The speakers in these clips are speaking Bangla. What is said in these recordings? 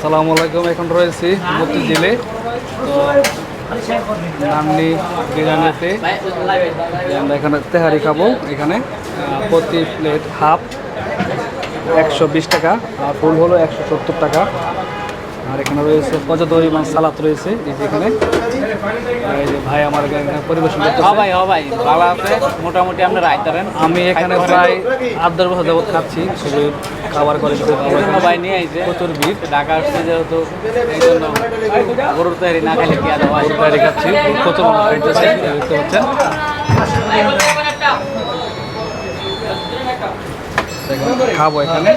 আসসালামু আলাইকুম, এখন রয়েছি মতিঝিলে তো নামনি বিরিয়ানিতে। আমরা এখানে তেহারি খাব, এখানে প্রতি প্লেট হাফ একশো বিশ টাকা, আর ফুল হলো একশো সত্তর টাকা। আর এখানে রয়েছে পর্যাপ্ত পরিমাণ সালাদ রয়েছে এই যে এখানে। ভাই আমার পরিবেশন হ্যাঁ ভাই হ্যাঁ ভাই ভালো আছে মোটামুটি আপনি রাইতারেন আমি এখানে প্রায় আট দশ বছর যাবত খাচ্ছি শুধু খাবার করে ভাই নিয়ে আইছে। প্রচুর ভিড়। ঢাকা আসছে যেহেতু এই জন্য গরুর তৈরি না খেলে কি আর হয়? তৈরি খাচ্ছি। প্রচুর মানুষ খাইতেছে দেখতে পাচ্ছেন খাব এখানে।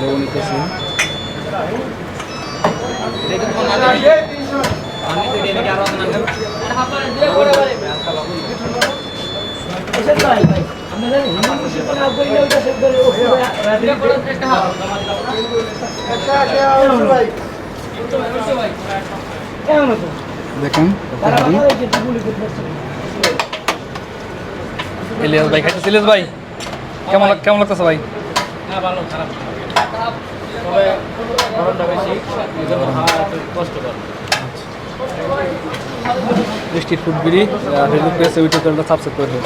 লেবু নিতেছি দেখেন তেহারি। ইলিয়াস ভাই খাইতেছে। ইলিয়াস ভাই কেমন কেমন লাগতেছে ভাই? হ্যাঁ ভালো খারাপ তবে গরমটা বেশি এই জন্য খাওয়া একটু কষ্টকর। স্ট্রিট ফুড বিড়ি ফেসবুক পেজে ইউটিউব চ্যানেলটা সাবস্ক্রাইব করে